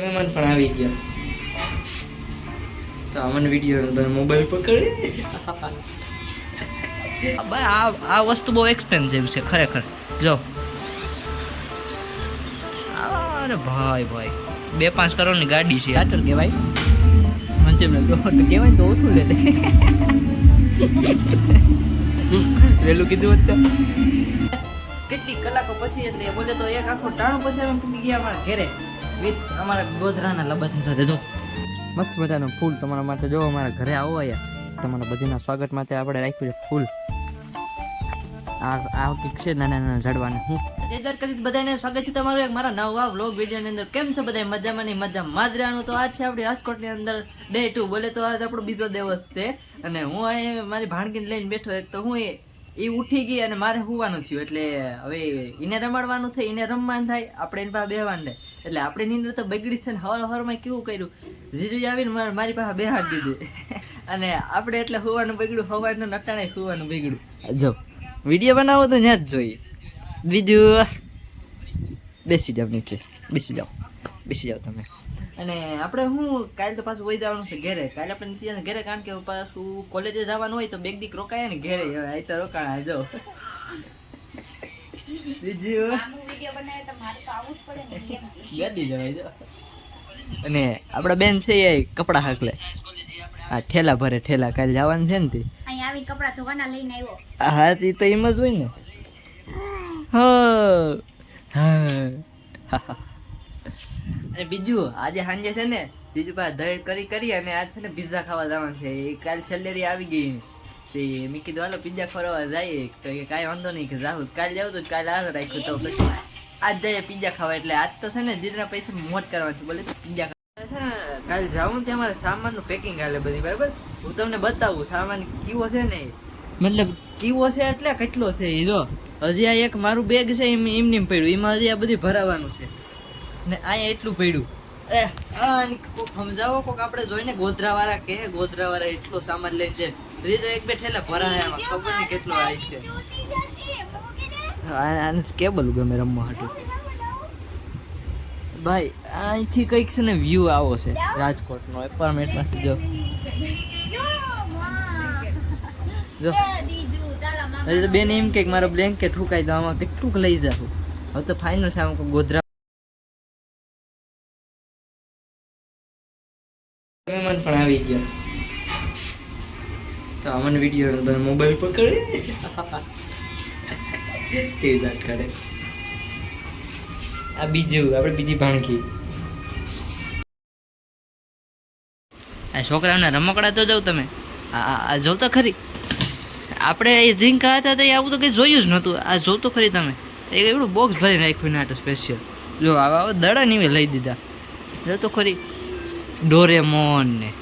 મહેમાન પણ આવી ગયા. તો અમન વીડિયો મોબાઈલ પકડે. આ આ વસ્તુ બહુ એક્સપેન્સિવ છે ખરેખર. જો. અરે ભાઈ ભાઈ. બે પાંચ કરોડની ગાડી છે આચર કહેવાય. મંચે મેં તો કહેવાય તો ઓછું લે. લે વહેલું કીધું હતું કેટલી કલાકો પછી એટલે બોલે તો એક આખો ટાણો પછી અમે ગયા મારા ઘરે. વિથ અમારા ગોધરાના લબસા સાથે જો. મસ્ત મજાનું ફૂલ તમારા માટે. જો અમારા ઘરે આવો અહીંયા. તમારા બધીના સ્વાગત માટે આપણે રાખ્યું છે ફૂલ. આ આ કંઈક છે નાના નાના ઝાડવાને. હું? જયદર કરીશ બધાને સ્વાગત છે તમારું એક મારા નવા વ્લોગ વિડીયોની અંદર. કેમ છે બધા? મજામાં ની મજા માદરાનું તો આજ છે આપણી રાજકોટની અંદર ડે ટુ બોલે તો આજ આપણો બીજો દિવસ છે. અને હું અહીં મારી ભાણકીને લઈને બેઠો એક તો હું એ એ ઉઠી ગઈ અને મારે હોવાનું થયું. એટલે હવે એને રમાડવાનું થાય એને રમવાનું થાય, આપણે એની પાસે બેહવાનું થાય. એટલે આપણે નીંદર તો બગડી છે ને હવાર હવારમાં કેવું કર્યું? જીજુજી આવીને મારે પાસે બેહાડી દીધું. અને આપણે એટલે હોવાનું બગડ્યું, હવાનું નટાણે હોવાનું બગડ્યું. જો, વીડિયો બનાવો તો ત્યાં જ જોઈએ. બીજું, બેસી જાઓ નીચે. બેસી જાઓ. બેસી જાઓ તમે. અને આપણે હું કાલે તો પાછું વહી જવાનું છે ઘેરે. કાલે આપણે નીતિયાને ઘરે કારણ કે પાછું કોલેજે જવાનું હોય તો બેગ દીક રોકાય ને ઘરે હવે આ તો રોકાણા જો. બીજું? ગદી જવાય જો. અને આપણા બેન છે એ કપડા હાકલે. આ ઠેલા ભરે ઠેલા કાલે જવાનું છે ને તે. અહીં કપડા ધોવાના લઈને આવ્યો. હા તે તો એમ જ હોય ને. હા હા. અને બીજું, આજે સાંજે છે ને જીજુભાઈ ધડ કરી કરી અને આજ છે ને પિઝા ખાવા જવાનું છે. એ કાલ સેલેરી આવી ગઈ. તે મેં કીધું, હાલો પિઝા ખોરવા જાય તો કે કાંઈ વાંધો નહીં કે જાઉં કાલ જાઉં તો કાલ આ રાખ્યું તો પછી આજ જઈએ પિઝા ખાવા. એટલે આજ તો છે ને જીરના પૈસા મોટ કરવાનું છે. બોલે પિઝા છે ને, કાલ જાઉં ત્યાં મારે સામાનનું પેકિંગ હાલે બધી, બરાબર? હું તમને બતાવું, સામાન કેવો છે ને મતલબ કેવો છે એટલે કેટલો છે એ, જો. હજી આ એક મારું બેગ છે, એમ એમને એમ પડ્યું. એમાં હજી આ બધું ભરાવાનું છે. ને અહીંયા એટલું પડ્યું. અરે કોક સમજાવો કોક આપણે જોઈને ગોધરા વાળા કે ગોધરા વાળા એટલો સામાન લઈ છે. રીતે એક બે ઠેલા ભરાયા આમાં ખબર નહીં કેટલો આવી છે. આ- આને કેબલ ગમે રમવા હાટું. ભાઈ અહીંથી કંઈક છે ને વ્યૂ આવો છે રાજકોટનો એપાર્ટમેન્ટમાંથી જો. જો તો બેન એમ કે મારો બ્લેન્કેટ ઠુકાઈ દો આમાં કેટલુંક લઈ જાવ હવે તો ફાઇનલ છે આમાં કોઈ ગોધરા મહેમાન પણ આવી ગયા. તો અમન વીડિયો અંદર મોબાઈલ પકડે. કેવી વાત કરે. આ બીજું, આપણે બીજી ભાણકી. આ છોકરાઓને રમકડા તો જાવ તમે. આ જોવ તો ખરી. આપણે એ ઝીંકા હતા એ આવું તો કંઈ જોયું જ નહોતું. આ જોવ તો ખરી તમે. એક એવડું બોક્સ ભરી નાખ્યું નાટો સ્પેશિયલ જો આવા દડા નીવે લઈ દીધા. જો તો ખરી. ડોરેમોન ને.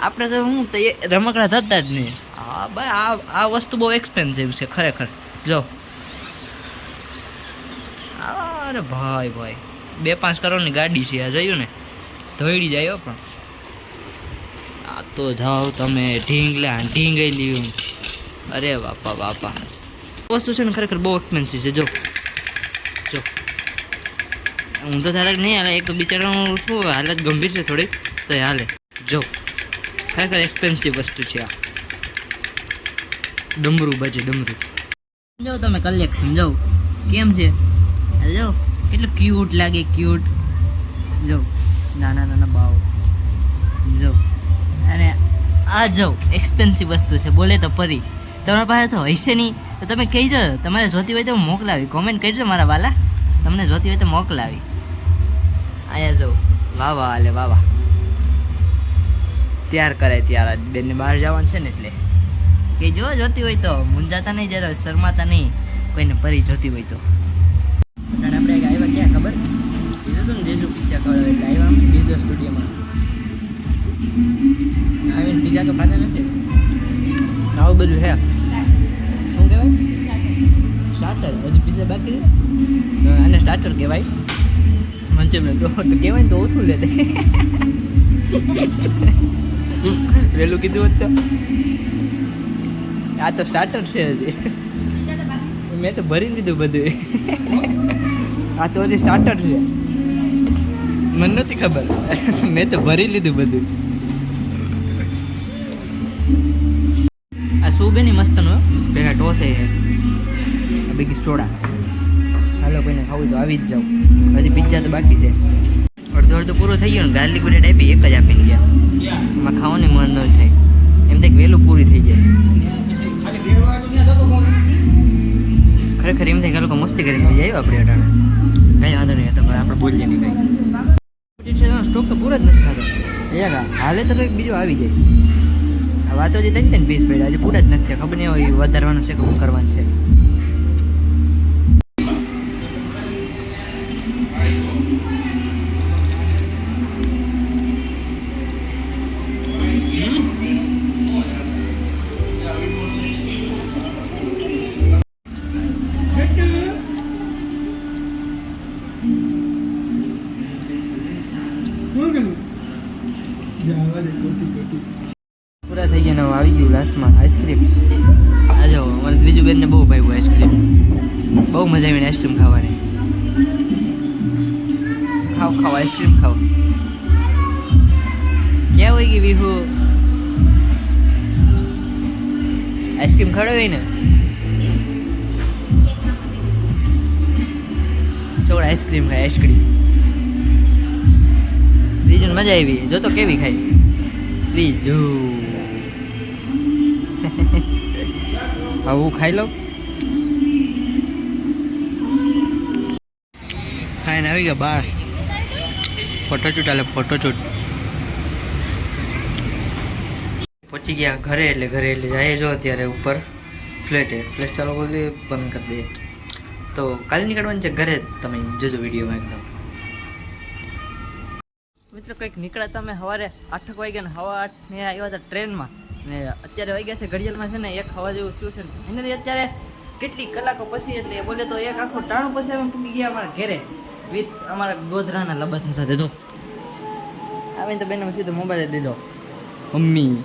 આપણે તો હું તો એ રમકડા થતા જ નહીં. હા ભાઈ આ આ વસ્તુ બહુ એક્સપેન્સિવ છે ખરેખર. જો. અરે ભાઈ ભાઈ. બે પાંચ કરોડની ગાડી છે આ જોયું ને? ધોઈડી જાય પણ. આ તો જાઓ તમે ઢીંગલા ઢીંગાઈ લીધું અરે બાપા બાપા. વસ્તુ છે ને ખરેખર બહુ એક્સપેન્સિવ છે જો. જો. હું તો ધારક નહીં હાલે એક તો બિચારાનું શું હાલત ગંભીર છે થોડીક. તો હાલે. જો, ખરેખર એક્સપેન્સિવ વસ્તુ છે આ. ડમરું બજે, ડમરું. જો તમે કલેક્શન જો, કેમ છે? જો, કેટલું ક્યુટ લાગે ક્યુટ જો, નાના નાના બાવ જો, અને આ જો એક્સપેન્સિવ વસ્તુ છે, બોલે તો પરી. તમારા પાસે તો હશે નહીં. તો તમે કહીજો, તમારે જોતી હોય તો મોકલાવી. કોમેન્ટ કરજો મારા વાલા. તમને જોતી હોય તો મોકલાવી. અહીંયા જો, વાહ વાહ આલે વાહ વાહ. ત્યાર કરે ત્યારે. બેનને બહાર જવાનું છે ને એટલે. કે જો જોતી હોય તો મુંજાતા નહીં જરા, શરમાતા નહીં. કોઈને પરી જોતી હોય તો. આપણે આવ્યા ક્યાં ખબર? કીધું હતું ને જેજુ પિક્ચર ખવડાવે એટલે આવ્યા બીજો સ્ટુડિયોમાં. આવીને બીજા તો ખાતા નથી. આવું બધું હે શું કહેવાય? સ્ટાર્ટર હજી પીઝા બાકી આને સ્ટાર્ટર કહેવાય. મંચુરિયન તો કહેવાય ને તો ઓછું લે વહેલું કીધું હોત તો. આ તો સ્ટાર્ટર છે હજી. મેં તો ભરી દીધું બધું આ તો હજી સ્ટાર્ટર છે. મને નથી ખબર. મેં તો ભરી લીધું બધું આ સૂપ એની મસ્ત નો પેલા ઢોસે છે. બીજી સોડા. હાલો કોઈને ખાવું તો આવી જ જાઉં હજી પિઝા તો બાકી છે. અડધો અડધો પૂરો થઈ ગયો ને. ગાર્લિક બ્રેડ આપી, એક જ આપીને ગયા. એમાં ખાવાનું મન ન થાય. એમ થાય વહેલું પૂરી થઈ જાય. ખરેખર એમ થાય કે લોકો મસ્તી કરીને મજા આવ્યો આપણે અટાણે. કંઈ વાંધો નહીં તો આપણે બોલીએ નહીં કંઈ. સ્ટોક તો પૂરો જ નથી થતો. યાર, હાલે તો કંઈક બીજો આવી જાય. આ વાતો જે થઈ ને પીસ પડ્યા હજી પૂરા જ નથી ખબર નહીં હોય વધારવાનું છે કે શું કરવાનું છે. પૂરા થઈ ગયા આવી ગયું લાસ્ટમાં આઈસ્ક્રીમ આ જાઓ અમારે બીજું બેનને બહુ ભાવ્યું આઈસ્ક્રીમ બહુ મજા આવી આઈસ્ક્રીમ ખાવાની. ખાવ ખાવ આઈસ્ક્રીમ ખાવ ક્યાં હોય ગઈ વિહુ? આઈસ્ક્રીમ ખવડાવી ને? છોડ આઈસ્ક્રીમ ખાય આઈસ્ક્રીમ બીજું મજા આવી. જો તો કેવી ખાઈ બીજું. આવું ખાઈ લો. ખાઈને આવી ગયા બાર. ફોટોશૂટ આલે ફોટોશૂટ પહોંચી ગયા ઘરે એટલે ઘરે એટલે જાય જો અત્યારે ઉપર. ફ્લેટે ફ્લેટ ચાલુ બોલી બંધ કરી દઈએ. તો કાલે નીકળવાનું છે ઘરે તમે જોજો વિડીયોમાં એકદમ. મિત્રો કંઈક નીકળ્યા તમે સવારે આઠક વાગ્યા ને હવા આઠ ને આવ્યા હતા ટ્રેનમાં. ને અત્યારે વાગ્યા છે ઘડિયાળમાં છે ને એક હવા જેવું થયું છે. એને અત્યારે કેટલી કલાકો પછી એટલે બોલે તો એક આખો ટાણું પછી અમે પૂકી ગયા અમારા ઘેરે વિથ અમારા ગોધરાના લબસા સાથે. જો આવીને તો બેને સીધો મોબાઈલ લીધો. મમ્મી.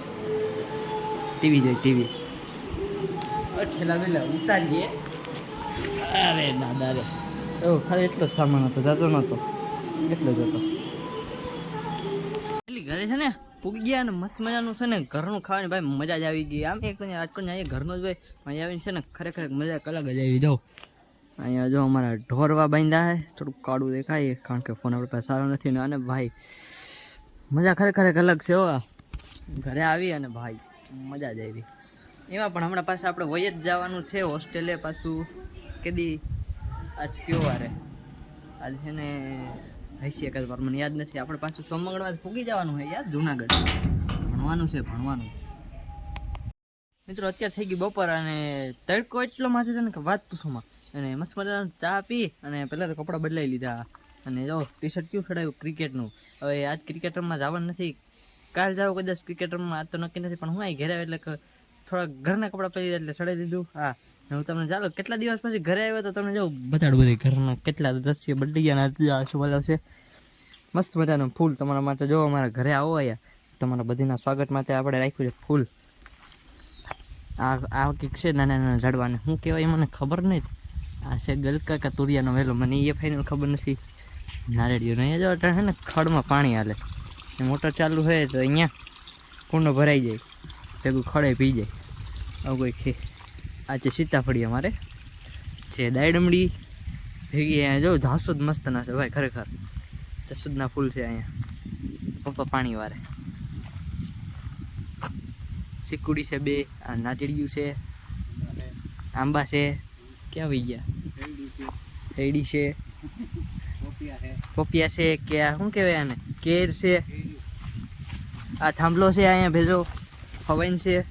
ટીવી જોઈ ટીવી. ઠેલા વેલા ઉતારીએ. અરે દાદા રે. એવો ખાલી એટલો જ સામાન હતો જાજો નહોતો. એટલો જ હતો. છે ને મસ્ત મજાનું છે ને ઘરનું ખાવાની ભાઈ મજા જ આવી ગઈ. આમ એક રાજકોટની અહીંયા ઘરનો જ ભાઈ અહીંયા આવીને છે ને ખરેખર મજા કલાક જ આવી જાઉં અહીંયા જો અમારા ઢોરવા બાંધ્યા છે, થોડુંક કાળું દેખાય, કારણ કે ફોન આપણે પાસે સારો નથી ને, અને ભાઈ મજા ખરેખર એક અલગ છે ઘરે આવી અને ભાઈ મજા જ આવી. એમાં પણ હમણાં પાસે આપણે વય જ જવાનું છે, હોસ્ટેલે પાછું. કેદી આજ કયો વારે આજ છે ને હૈસી એકાદ વાર. મને યાદ નથી. આપણે પાછું સોમ મંગળવાર પૂગી જવાનું હોય યાર, જુનાગઢ. ભણવાનું છે, ભણવાનું. મિત્રો, અત્યારે થઈ ગઈ બપોર અને તડકો એટલો માથે છે ને કે વાત પૂછોમાં અને મસ્ત મજાનો ચા પી અને પહેલાં તો કપડાં બદલાઈ લીધા. અને જો ટી શર્ટ કયું ચડાવ્યું ક્રિકેટનું? હવે આજ ક્રિકેટ રમવા જવાનું નથી. કાલ જાવ કદાચ ક્રિકેટ રમવા, આજ તો નક્કી નથી. પણ હું અહીં ઘરે આવ્યો એટલે થોડા ઘરના કપડાં પહેરી એટલે સડાઈ દીધું. હા હું તમને ચાલો, કેટલા દિવસ પછી ઘરે આવ્યો તો તમને જો બતાડું બધી ઘરના કેટલા દ્રશ્ય બદલી ગયા બોલાવ છે? મસ્ત મજાનું ફૂલ તમારા માટે. જો અમારા ઘરે આવો અહીંયા, તમારા બધીના સ્વાગત માટે આપણે રાખ્યું છે ફૂલ. આ આ કંઈક છે નાના નાના ઝાડવાને. શું કહેવાય મને ખબર નહીં. આ છે ગલકા કા તુરિયાનો વહેલો મને એ ફાઇનલ ખબર નથી. નારેડીઓ અહીંયા જો અટાણે ને ખડમાં પાણી હાલે. મોટર ચાલુ હોય તો અહીંયા કુંડો ભરાઈ જાય. ભેગું ખડે પી જાય. આવું કોઈ આ છે સીતાફળી અમારે છે દાયડમડી ભેગી અહીંયા જો જાસૂદ મસ્ત ના છે ભાઈ ખરેખર. જાસૂદના ફૂલ છે અહીંયા. પપ્પા પાણી વારે. ચીકુડી છે બે, આ નાટીડિયું છે, આંબા છે. ક્યાં આવી ગયા? હેડી છે. પોપિયા છે, કે આ શું કહેવાય આને? કેર છે. આ થાંભલો છે અહીંયા ભેજો. ફવાઈન છે.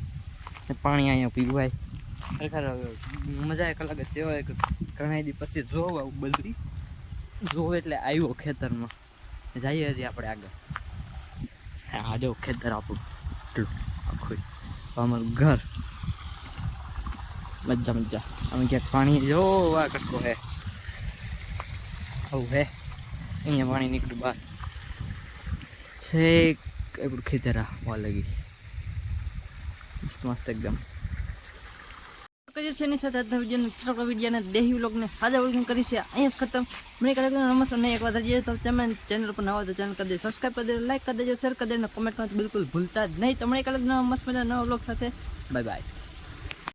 પાણી અહીંયા પીવાય. ખરેખર મજા એક અલગ જ છે. હોય કે ઘણા દી પછી જોવ આવું બધું જોવ એટલે આવ્યો ખેતરમાં. જઈએ હજી આપણે આગળ. આ જો ખેતર આપણું. એટલું આખું. અમારું ઘર. મજા મજા. અમે ક્યાંક પાણી જો, આ કટકો હે. આવું હે. અહીંયા પાણી નીકળ્યું બહાર. છેક, આપણું ખેતર આવવા લગી. મસ્ત મસ્ત એકદમ. મળીએ છીએ એની સાથે આજના વિડીયોને ટ્રક વિડીયોને દેહી વ્લોગને હાજર વ્લોગને કરી છે અહીંયા જ ખતમ. મને કાર્યક્રમ નમસ્કાર નહીં, એક વાર હજી તો તમે ચેનલ પર નવા તો ચેનલ કરી દેજો. સબસ્ક્રાઈબ કરી દેજો લાઈક કરી દેજો શેર કરી દેજો કમેન્ટ કરવાનું બિલકુલ ભૂલતા જ નહીં. તમને એક નવા મસ્ત મજા નવા વ્લોગ સાથે? Bye bye